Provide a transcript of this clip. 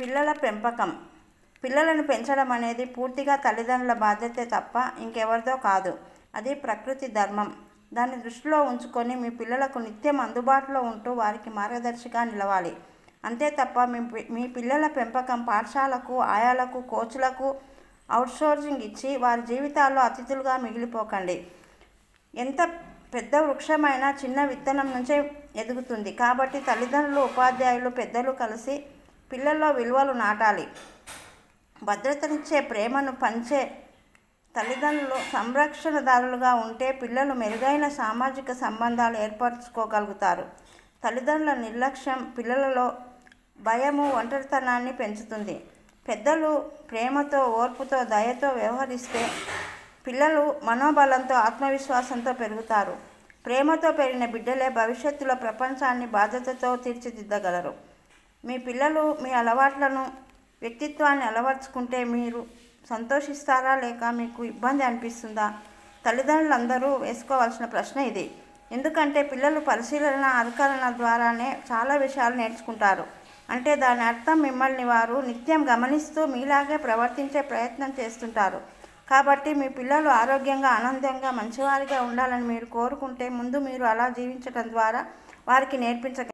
పిల్లల పెంపకం. పిల్లలను పెంచడం అనేది పూర్తిగా తల్లిదండ్రుల బాధ్యతే తప్ప ఇంకెవరిదో కాదు. అది ప్రకృతి ధర్మం. దాన్ని దృష్టిలో ఉంచుకొని మీ పిల్లలకు నిత్యం అందుబాటులో ఉంటూ వారికి మార్గదర్శిగా నిలవాలి. అంతే తప్ప మీ మీ పిల్లల పెంపకం పాఠశాలకు ఆయాలకు కోచ్లకు అవుట్సోర్సింగ్ ఇచ్చి వారి జీవితాల్లో అతిథులుగా మిగిలిపోకండి. ఎంత పెద్ద వృక్షమైనా చిన్న విత్తనం నుంచే ఎదుగుతుంది. కాబట్టి తల్లిదండ్రులు ఉపాధ్యాయులు పెద్దలు కలిసి పిల్లల్లో విలువలు నాటాలి. భద్రతనిచ్చే ప్రేమను పంచే తల్లిదండ్రులు సంరక్షణదారులుగా ఉంటే పిల్లలు మెరుగైన సామాజిక సంబంధాలు ఏర్పరచుకోగలుగుతారు. తల్లిదండ్రుల నిర్లక్ష్యం పిల్లలలో భయము ఒంటరితనాన్ని పెంచుతుంది. పెద్దలు ప్రేమతో ఓర్పుతో దయతో వ్యవహరిస్తే పిల్లలు మనోబలంతో ఆత్మవిశ్వాసంతో పెరుగుతారు. ప్రేమతో పెరిగిన బిడ్డలే భవిష్యత్తులో ప్రపంచాన్ని బాధ్యతతో తీర్చిదిద్దగలరు. మీ పిల్లలు మీ అలవాట్లను వ్యక్తిత్వాన్ని అలవర్చుకుంటే మీరు సంతోషిస్తారా లేక మీకు ఇబ్బంది అనిపిస్తుందా? తల్లిదండ్రులందరూ వేసుకోవాల్సిన ప్రశ్న ఇది. ఎందుకంటే పిల్లలు పరిశీలన అధికరణ ద్వారానే చాలా విషయాలు నేర్చుకుంటారు. అంటే దాని అర్థం మిమ్మల్ని వారు నిత్యం గమనిస్తూ మీలాగే ప్రవర్తించే ప్రయత్నం చేస్తుంటారు. కాబట్టి మీ పిల్లలు ఆరోగ్యంగా ఆనందంగా మంచివారిగా ఉండాలని మీరు కోరుకుంటే ముందు మీరు అలా జీవించడం ద్వారా వారికి నేర్పించగలరు